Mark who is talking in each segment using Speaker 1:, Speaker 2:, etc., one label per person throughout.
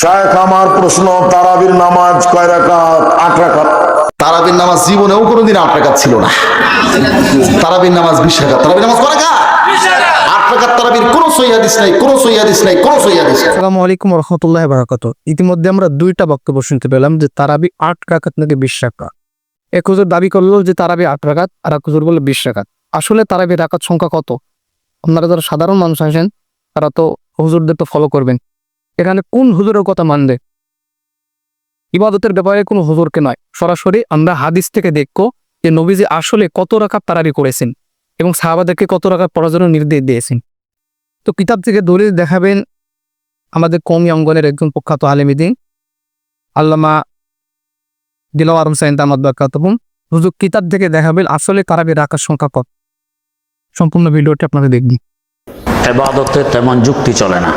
Speaker 1: শায়েখ আমার প্রশ্ন তারাবির নামাজ কয় রাকাত? আট রাকাত।
Speaker 2: তারাবির নামাজ জীবনেও কোনোদিন আট রাকাত ছিল না। তারাবির নামাজ বিশ রাকাত। তারাবির নামাজ কয় রাকাত? আট রাকাত তারাবির কোনো সহি হাদিস নাই কোনো সহি হাদিস নাই কোনো সহি হাদিস নাই।
Speaker 3: আসসালামু আলাইকুম রহমতুল্লাহ বারাকাত ইতিমধ্যে আমরা দুইটা বক্তব্য শুনতে পেলাম যে তারাবি আট রাকাত নাকি বিশ রাকাত। এক হুজুর দাবি করল যে তারাবি আট রাকাত আর এক হুজুর বলে বিশ রাকাত। আসলে তারাবি রাকাত সংখ্যা কত? আপনারা যারা সাধারণ মানুষ আছেন তারা তো হুজুরদের তো ফলো করবেন। এখানে কোন হুজুরের কথা মানবে ইবাদতের ব্যাপারে কোনো হুজুরকে নয়। সরাসরি আমরা হাদিস থেকে দেখব যে নবীজি আসলে কত রাকাত তারাবি করেছেন এবং সাহাবাদেরকে কত রাকাত পড়ার জন্য নির্দেশ দিয়েছেন। তো কিতাব থেকে দলিল দেখাবেন আমাদের কমি অঙ্গনের একজন প্রখ্যাত আলেমিদিন আল্লামা দিলওয়ার হুসাইন তামাদ বাকাতহুম। হুজুর কিতাব থেকে দেখাবেন আসলে তারাবি রাখার সংখ্যা কত। সম্পূর্ণ ভিডিওটি আপনারা দেখবেন
Speaker 4: এবাদতে তেমন যুক্তি চলে না।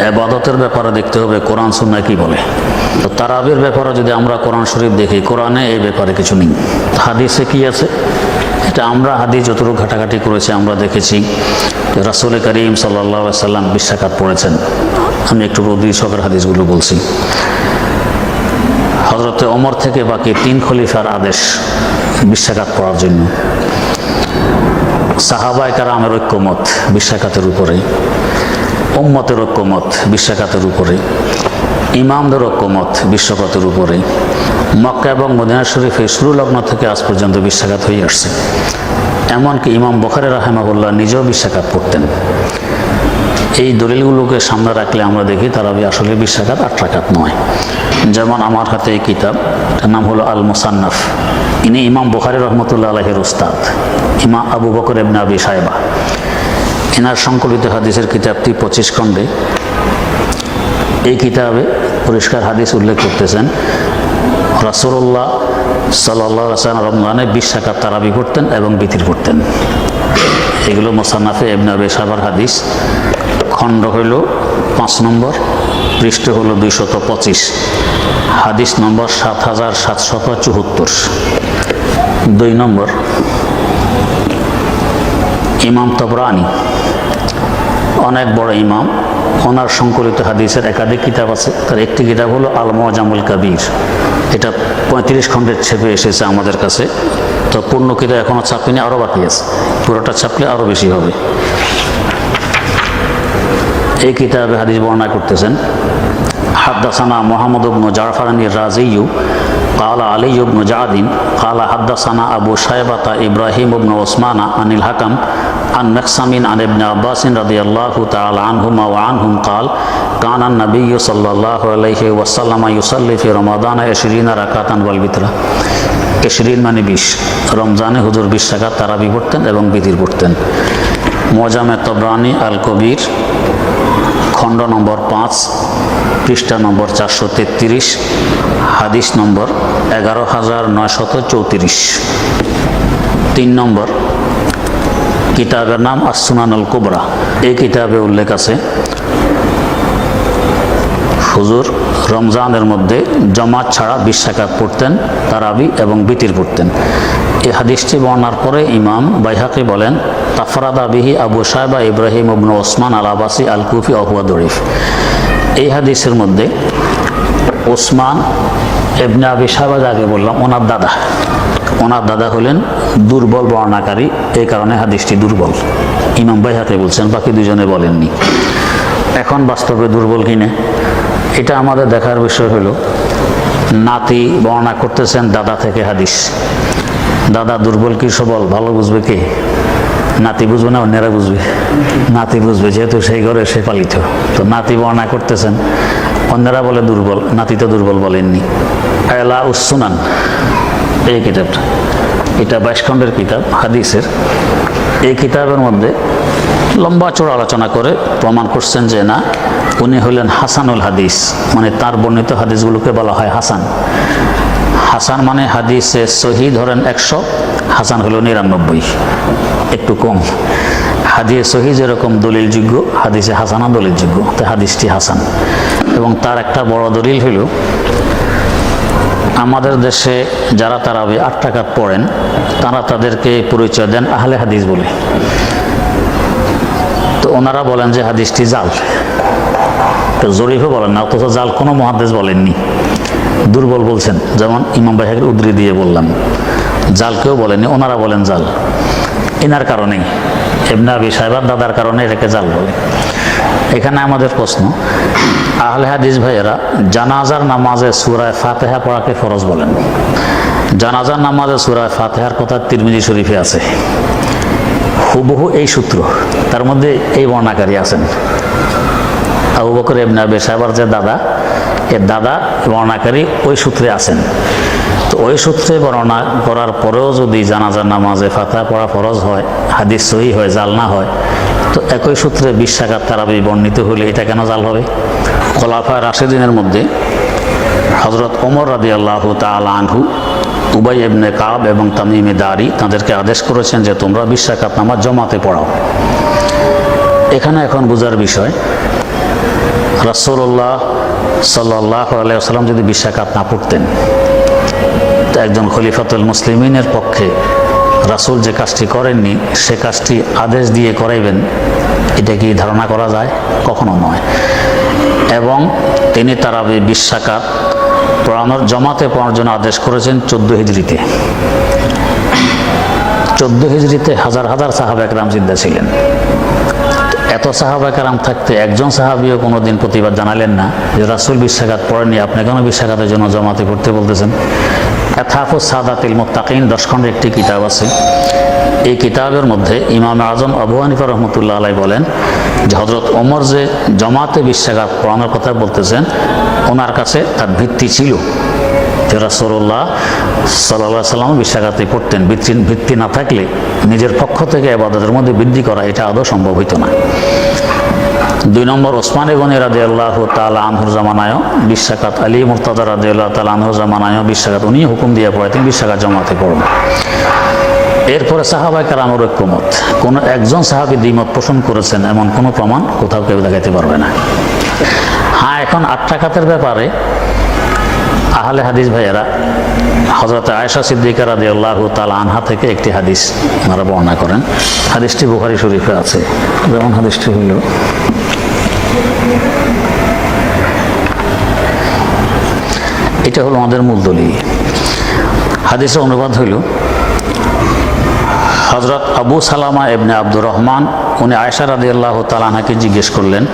Speaker 4: এবাদতের ব্যাপারে দেখতে হবে, কোরআন সুন্নায় কি বলে? তো তারাবির ব্যাপারে যদি আমরা কোরআন শরীফ দেখি, কোরআনে এই ব্যাপারে কিছু নেই। হাদিসে কি আছে? এটা আমরা হাদিস যতটুকু ঘাটাঘাটি করেছি, আমরা দেখেছি রাসুল করিম সাল্লা সাল্লাম বিশ্বাকাত পড়েছেন। আমি একটু রদি সকের হাদিসগুলো বলছি। হজরতে অমর থেকে বাকি তিন খলিফার আদেশ বিশ্বাকাত পড়ার জন্য। সাহাবায় কারামের ঐক্যমত বিশ্বাকাতের উপরে। উম্মতের ঐক্যমত বিশ্বাকাতের উপরে, ইমামদের ঐক্যমত বিশ্বকাতের উপরে। মক্কা এবং মদিনা শরীফে শুরু লগ্ন থেকে আজ পর্যন্ত বিশ্বাকাত হয়ে আসছে। এমনকি ইমাম বখারে রাহেমাবুল্লাহ নিজেও বিশ্বাকাত পড়তেন এই দলিলগুলোকে সামনে রাখলে আমরা দেখি তারা আসলে বিশ্বাকাত আট নয়। যেমন আমার হাতে এই কিতাব, তার নাম হলো আল মুসান্নাফ ইনি ইমাম বুখারি রহমতুল্লাহ আলহের উস্তাদ, ইমাম আবু বকর এবনে আবি সাহেবা এনার সংকলিত হাদিসের কিতাবটি পঁচিশ খণ্ডে। এই কিতাবে পরিষ্কার হাদিস উল্লেখ করতেছেন রাসুল্লাহ সাল্লাহ সাল্লাম রমজানে বিশ টাকার তারাবি করতেন এবং বিতির করতেন এগুলো মোসান্নাফে এবনে আবি সাহেবার হাদিস। খণ্ড হইল পাঁচ নম্বর, পৃষ্ঠ হলো দুইশত পঁচিশ। হাদিস নম্বর সাত হাজার সাতশত চুয়াত্তর। দুই নম্বর, ইমাম তবরানি অনেক বড় ইমাম ওনার সংকলিত হাদিসের একাধিক কিতাব আছে তার একটি কিতাব হলো আল মজামুল কাবির এটা পঁয়ত্রিশ খণ্ডের ছেপে এসেছে আমাদের কাছে তো পূর্ণ কিতাব এখনও ছাপিনি আরও বাকি আছে পুরোটা ছাপলে আরও বেশি হবে এই কিতাবে হাদিস বর্ণনা করতেছেন হাদ্দাসানা মোহাম্মদ ইবনু জারফারানি রাজিউ قال علي بن جعد قال حدثنا أبو شيبة إبراهيم بن عثمان عن الحكم عن مقسم عن ابن عباس رضي الله تعالى عنهما وعنهم قال كان النبي صلى الله عليه وسلم يصلي في رمضان عشرين ركعة والوتر এশরিন মানে বিশ রমজানে হুজুর বিশ টাকা তারাবি পড়তেন এবং বিধির পড়তেন মজামে তবরানি আল কবির খণ্ড নম্বর পাঁচ পৃষ্ঠা নম্বর চারশো তেত্রিশ হাদিস নম্বর এগারো হাজার নয়শত চৌত্রিশ তিন নম্বর কিতাবের নাম আসুনানুল কুবরা। এই কিতাবে উল্লেখ আছে, হুজুর রমজানের মধ্যে জমাত ছাড়া বিশ্বাকাত পড়তেন, তারাবি এবং বিতির পড়তেন। এই হাদিসটি বর্ণার পরে ইমাম বাইহাকি বলেন, তাফরাদা বিহি আবু সাহেবা ইব্রাহিম ইবনু ওসমান আল আবাসি আল কুফি অহুয়া দরিফ। এই হাদিসের মধ্যে ওসমান এবনে আবি সাহেবা যাকে বললাম, ওনার দাদা। ওনার দাদা হলেন দুর্বল বর্ণাকারী এই কারণে হাদিসটি দুর্বল। ইমাম ভাই হাতে বলছেন, বাকি দুজনে বলেননি। এখন বাস্তবে দুর্বল কিনে? এটা আমাদের দেখার বিষয় হলো, নাতি বর্ণনা করতেছেন দাদা থেকে হাদিস। দাদা দুর্বল কি সবল? ভালো বুঝবে কে? নাতি বুঝবে না অন্যেরা বুঝবে? নাতি বুঝবে, যেহেতু সেই ঘরে সে পালিত। তো নাতি বর্ণনা করতেছেন, অন্যরা বলে দুর্বল, নাতি তো দুর্বল বলেননি। এলা উসুনান এই কিতাবটা এটা বাইশ খণ্ডের কিতাব, হাদিসের। এই কিতাবের মধ্যে লম্বা চড়া আলোচনা করে প্রমাণ করছেন যে না, উনি হলেন হাসানুল হাদিস। মানে তার বর্ণিত হাদিসগুলোকে বলা হয় হাসান। হাসান মানে হাদিসে সহি ধরেন একশো, হাসান হলো নিরানব্বই। একটু কম। হাদিয়ে সহি যেরকম দলিলযোগ্য, হাদিসে হাসানা দলিলযোগ্য। তো হাদিসটি হাসান। এবং তার একটা বড় দলিল হলো আমাদের দেশে যারা তারা আট টাকা পড়েন, তারা তাদেরকে পরিচয় দেন আহলে হাদিস বলে। তো ওনারা বলেন যে হাদিসটি জাল। তো জরিফও বলেন না, অথচ জাল কোনো মহাদেশ বলেননি। দুর্বল বলছেন, যেমন ইমাম ভাইয়ের উদ্রি দিয়ে বললাম। জালকেও বলেনি ওনারা বলেন জাল। এনার কারণেই এমনি আবি সাহেবার দাদার কারণে এটাকে জাল বলে। এখানে আমাদের প্রশ্ন, আহলে হাদিস ভাইয়েরা জানাজার নামাজে সুরায় ফাতেহা পড়াকে ফরজ বলেন। জানাজার নামাজে সুরায় ফাতেহার কথা তিরমিজি শরীফে আছে। হুবহু এই সূত্র, তার মধ্যে এই বর্ণাকারী আছেন। আবু বকর ইবনে আবি সাহেবার যে দাদা এর দাদা বর্ণাকারী ওই সূত্রে আছেন। তো ওই সূত্রে বর্ণনা করার পরেও যদি জানাজার নামাজে ফাতা পড়া ফরজ হয়, হাদিস সহি হয়, জাল না হয় একই সূত্রে বিশ টাকার তারাবি বর্ণিত হলে এটা কেন জাল হবে? খোলাফা রাশেদিনের মধ্যে হজরত ওমর রাদি আল্লাহ তাল আনহু, উবাই ইবনে কাব এবং তামিমে দারি তাদেরকে আদেশ করেছেন যে তোমরা বিশ নামাজ জমাতে পড়াও। এখানে এখন বোঝার বিষয়, রাসূলুল্লাহ সাল্লাহ আলাইসাল্লাম যদি বিশ্বাকাত না পড়তেন, তো একজন খলিফাতুল মুসলিমিনের পক্ষে রাসূল যে কাজটি করেননি, সে কাজটি আদেশ দিয়ে করাইবেন, এটা কি ধারণা করা যায়? কখনো নয়। এবং তিনি তারাবি বিশ্বাকাত পড়ানোর জমাতে পড়ানোর জন্য আদেশ করেছেন চোদ্দ হিজড়িতে। চোদ্দ হিজড়িতে হাজার হাজার সাহাব একরাম জিদ্দা ছিলেন। এত সাহাবা কারাম থাকতে একজন সাহাবিও কোনোদিন প্রতিবাদ জানালেন না যে রাসুল বিশ্বাঘাত পড়েননি, আপনি কেন বিশ্বাঘাতের জন্য জমাতে পড়তে বলতেছেন? এথাফু সাদাতিল মোত্তাকিন দশ খণ্ডের একটি কিতাব আছে। এই কিতাবের মধ্যে ইমাম আজম আবু হানিফা রহমতুল্লাহ আলাই বলেন, যে হজরত ওমর যে জমাতে বিশ্বাঘাত পড়ানোর কথা বলতেছেন, ওনার কাছে তার ভিত্তি ছিল যে রাসুল্লাহ সাল্লাহ সাল্লাম বিশ্বাঘাতে পড়তেন। ভিত্তি ভিত্তি না থাকলে নিজের পক্ষ থেকে আবাদতের মধ্যে বৃদ্ধি করা এটা আদৌ সম্ভব হইতো না। দুই নম্বর ওসমান গনি রাজে আল্লাহ তালা আনহুর জামানায়ও বিশ্বাকাত আলী মুর্তাদা রাজে আল্লাহ তালা আনহুর জামানায়ও বিশ্বাকাত উনি হুকুম দিয়ে পড়ে তিনি বিশ্বাকাত জমাতে পড়ুন। এরপরে সাহাবাই কারামের ঐক্যমত, কোনো একজন সাহাবি দ্বিমত পোষণ করেছেন, এমন কোনো প্রমাণ কোথাও কেউ দেখাতে পারবে না। হ্যাঁ এখন আট টাকাতের ব্যাপারে আহলে হাদিস ভাইয়েরা হজরত আয়েশা সিদ্দিকা রাদি আল্লাহ তাল আনহা থেকে একটি হাদিস ওনারা বর্ণনা করেন। হাদিসটি বুখারি শরীফে আছে। যেমন হাদিসটি হইল এটা হলো আমাদের মূল দলিল। হাদিসের অনুবাদ হইল হজরত আবু সালামা এবনে আব্দুর রহমান, উনি আয়সা রাদি আল্লাহ তালাহাকে জিজ্ঞেস করলেন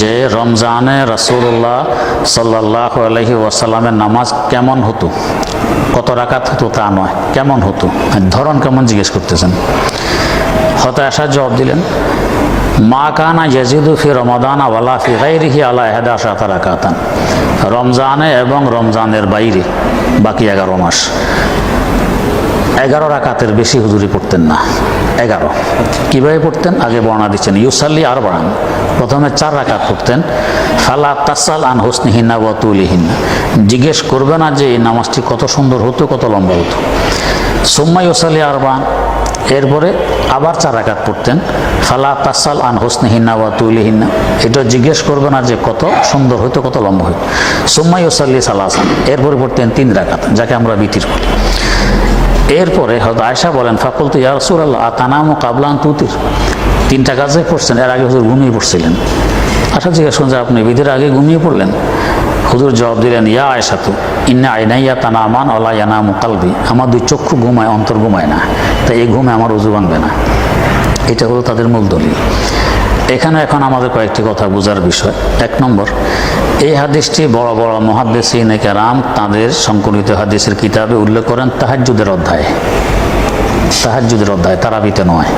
Speaker 4: যে, রমজানে রাসুল্লাহ সাল্লাহ আলহি ওয়াসাল্লামের নামাজ কেমন হতো? কত রাকাত হতো তা নয়, কেমন হতো? ধরন কেমন জিজ্ঞেস করতেছেন। হত আসার জবাব দিলেন মা কানা ইয়াজিদু ফি রমাদানা ওয়ালা ফি গাইরিহি আলা এহাদা শাতা রাকাতান। রমজানে এবং রমজানের বাইরে বাকি এগারো মাস। এগারো রাকাতের বেশি হুজুরি পড়তেন না। এগারো। কীভাবে পড়তেন? আগে বর্ণনা দিচ্ছেন। ইউসাল্লি আর বাড়ান প্রথমে চার রাকাত পড়তেন। ফালা তাসাল আন হোসনিহিনা ওয়া তুলিহিনা জিজ্ঞেস করবে না যে এই নামাজটি কত সুন্দর হতো, কত লম্বা হতো। সোম্মা ইউসাল্লি আর বান এরপরে আবার চার রাকাত পড়তেন। ফালা তাসাল আন হোসনিহিনা ওয়া তুলিহিনা এটা জিজ্ঞেস করবে না যে কত সুন্দর হইতো, কত লম্বা হইতো। সোম্মা ইউসাল্লি সালাসান। এরপরে পড়তেন তিন রাকাত, যাকে আমরা বিতির করি এরপরে হয়তো আয়সা বলেন ফাকুল তো ইয়া রসুল আল্লাহ আতানামো কাবলান তুতির? তিনটা কাজে পড়ছেন, এর আগে হুজুর ঘুমিয়ে পড়ছিলেন। আশা জিজ্ঞেস করুন যে আপনি বিধির আগে ঘুমিয়ে পড়লেন? হুজুর জবাব দিলেন, ইয়া আয়সা তু ইন্না আইনাইয়া তানামান অলা ইয়ানা মুকালবি আমার দুই চক্ষু ঘুমায়, অন্তর ঘুমায় না। তাই এই ঘুমে আমার উজু ভাঙবে না। এটা হলো তাদের মূল দলিল। এখানে এখন আমাদের কয়েকটি কথা বোঝার বিষয়। এক নম্বর, এই হাদিসটি বড় বড় মহাদ্দেশিন কেরাম তাদের সংকলিত হাদিসের কিতাবে উল্লেখ করেন তাহাজ্জুদের অধ্যায়। তাহাজ্জুদের অধ্যায়, তারাবিতে নয়।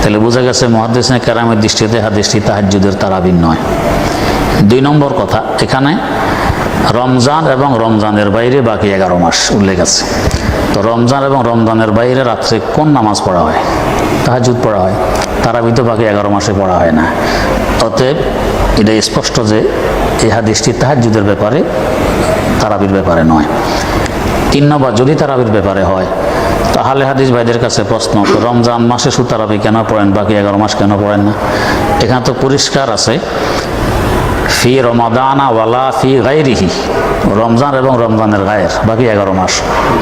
Speaker 4: তাহলে বোঝা গেছে মহাদ্দেশিন কেরামের দৃষ্টিতে হাদিসটি তাহাজ্জুদের তারাবিন নয়। দুই নম্বর কথা, এখানে রমজান এবং রমজানের বাইরে বাকি এগারো মাস, উল্লেখ আছে। তো রমজান এবং রমজানের বাইরে রাত্রে কোন নামাজ পড়া হয়? তাহাজুদ পড়া হয়। তারাবি তো বাকি এগারো মাসে পড়া হয় না। অতএব এটা স্পষ্ট যে এই হাদিসটি তাহাজুদের ব্যাপারে, তারাবির ব্যাপারে নয়। তিন নম্বর, যদি তারাবির ব্যাপারে হয়, তাহলে হাদিস ভাইদের কাছে প্রশ্ন রমজান মাসে সুতারাবি কেন পড়েন? বাকি এগারো মাস কেন পড়েন না? এখানে তো পরিষ্কার আছে ফি রমাদানা ওয়ালা ফি গাইরিহি রমজান এবং রমজানের গায়ের বাকি এগারো মাস।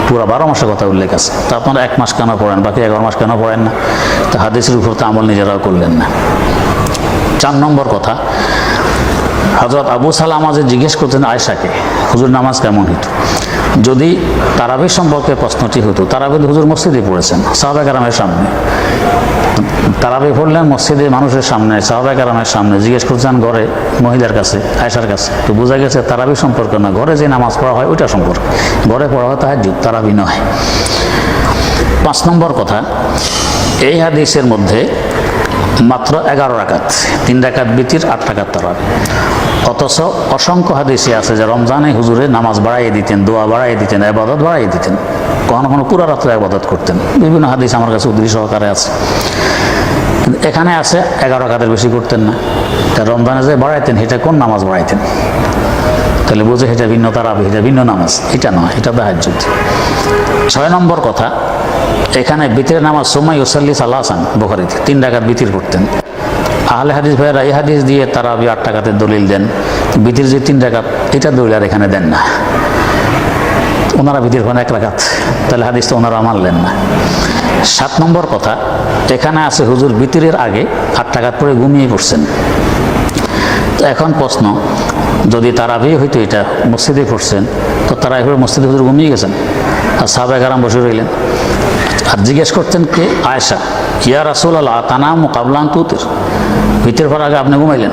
Speaker 4: পুরো বারো মাসের কথা উল্লেখ আছে। তা আপনারা এক মাস কেন পড়েন? বাকি এগারো মাস কেন পড়েন না? তা হাদিসের উপর তো আমল নিজেরাও করলেন না। চার নম্বর কথা হজরত আবু সালাম আজ জিজ্ঞেস করতেন আয়সাকে হুজুর, নামাজ কেমন হতো যদি তারাবির সম্পর্কে প্রশ্নটি হতো তারাবি হুজুর মসজিদে পড়েছেন সাহাবাক আরামের সামনে। তারাবি পড়লেন মসজিদে মানুষের সামনে সাহাবাক আরামের সামনে, জিজ্ঞেস করছেন ঘরে মহিলার কাছে আয়সার কাছে। তো বোঝা গেছে তারাবি সম্পর্কে না, ঘরে যে নামাজ পড়া হয় ওইটা সম্পর্কে। ঘরে পড়া হয় তাহার তারাবি নয়। পাঁচ নম্বর কথা, এই হাদিসের মধ্যে মাত্র এগারো রাকাত, তিন রাকাত বিতির, আট রাকাত তারাবি অথচ অসংখ্য হাদিসে আছে যে রমজানে হুজুরে নামাজ বাড়াইয়ে দিতেন, দোয়া বাড়াইয়ে দিতেন আবাদত বাড়াইয়ে দিতেন। কখনো কখনো পুরা রাত্রে আবাদত করতেন। বিভিন্ন হাদিস আমার কাছে উদ্রি সহকারে আছে। এখানে আছে এগারো রাকাতের বেশি করতেন না। তা রমজানে যে বাড়াইতেন সেটা কোন নামাজ বাড়াইতেন? তাহলে বুঝে এটা ভিন্ন এটা ভিন্ন নামাজ। এটা নয়, এটা দাহাজ ছয় নম্বর কথা এখানে বিতির নামাজ সোমাই ওসাল্লি সাল্লাহান বোখারিতে। তিন টাকার বিতির করতেন আহলে হাদিস ভাইয়েরা, এই হাদিস দিয়ে তারা আট টাকাতে দলিল দেন। বিতির যে তিন টাকা এটা দলিল আর এখানে দেন না। ওনারা বিতির করেন এক রাখাত তাহলে হাদিস তো ওনারা মানলেন না। সাত নম্বর কথা, এখানে আছে হুজুর বিতিরের আগে আট টাকাত পরে ঘুমিয়ে পড়ছেন। এখন প্রশ্ন, যদি তারা তারাবি হইতো এটা মসজিদে পড়ছেন, তো তারা এভাবে মসজিদে হুজুর ঘুমিয়ে গেছেন? আর সাহাবাহ আরাম বসে রইলেন। আর জিজ্ঞেস করতেন কে? আয়েশা। ইয়া রাসুল আল্লাহ তানাম কাবলান তুতের। ভিতর পর আগে আপনি ঘুমাইলেন।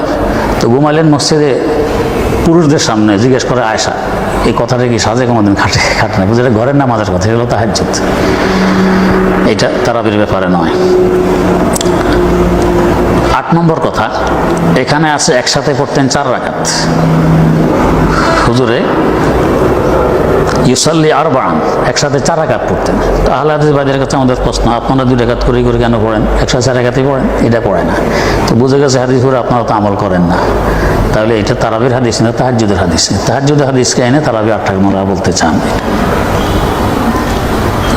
Speaker 4: তো ঘুমাইলেন মসজিদে পুরুষদের সামনে, জিজ্ঞেস করে আয়েশা, এই কথাটা কি সাজে কোনোদিন খাটে খাটে না? বুঝলে ঘরের না নামাজের কথা, এগুলো তাহার তাহাজ্জুদ। এটা তারাবির ব্যাপারে নয়। আট নম্বর কথা, এখানে আছে একসাথে পড়তেন চার রাকাত। হুজুরে ইউসাল্লি আর বাড়ান একসাথে চার রাকাত পড়তেন। তো বাদের কাছে আমাদের প্রশ্ন, আপনারা দুই রেখাত করে করে কেন পড়েন? একসাথে চার রেখাতেই পড়েন? এটা পড়ে না। তো বুঝে গেছে হাদিস করে আপনারা তো আমল করেন না। তাহলে এটা তারাবির হাদিস না তাহাজুদের হাদিস? তাহাজুদের হাদিসকে এনে তারাবি আট মোরা বলতে চান?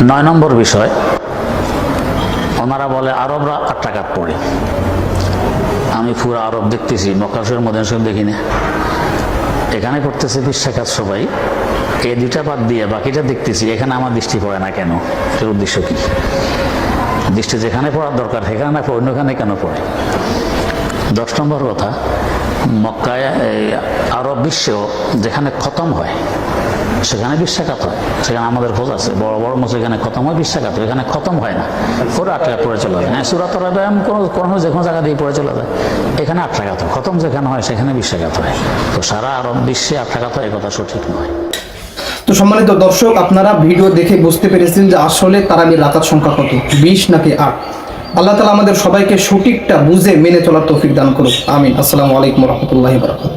Speaker 4: নয় নম্বর বিষয়, ওনারা বলে, আরবরা আট টাকাত পড়ে। আমি পুরো আরব দেখতেছি মক্কাশের মধ্যে সব দেখি না এখানে করতেছে বিশ্বাকাত সবাই। এই দুইটা বাদ দিয়ে বাকিটা দেখতেছি, এখানে আমার দৃষ্টি পড়ে না কেন? এর উদ্দেশ্য কি? দৃষ্টি যেখানে পড়ার দরকার, সেখানে না পড়ে, অন্যখানে কেন পড়ে? দশ নম্বর কথা, মক্কায় আরব বিশ্বেও যেখানে খতম হয়, সেখানে বিশ্বাঘাত হয়। সেখানে আমাদের খোঁজ আছে। বড় বড় মতো এখানে খতম হয় বিশ্বাঘাত এখানে খতম হয় না। পুরো আট টাকা পড়ে চলে যায়। হ্যাঁ সুরাত ব্যায়াম কোনো কোনো যে কোনো জায়গা দিয়ে পড়ে চলে যায়। এখানে আট টাকা হয় খতম যেখানে হয়, সেখানে বিশ্বাঘাত হয়। তো সারা আরব বিশ্বে আট টাকা হয় কথা সঠিক নয়।
Speaker 3: তো সম্মানিত দর্শক, আপনারা ভিডিও দেখে বুঝতে পেরেছেন যে আসলে তারাবির রাকাত সংখ্যা কত? বিশ নাকি আট? আল্লাহ তালা আমাদের সবাইকে সঠিকটা বুঝে মেনে চলার তৌফিক দান করুক। আমিন। আসসালামু আলাইকুম রহমতুল্লাহ বারকাত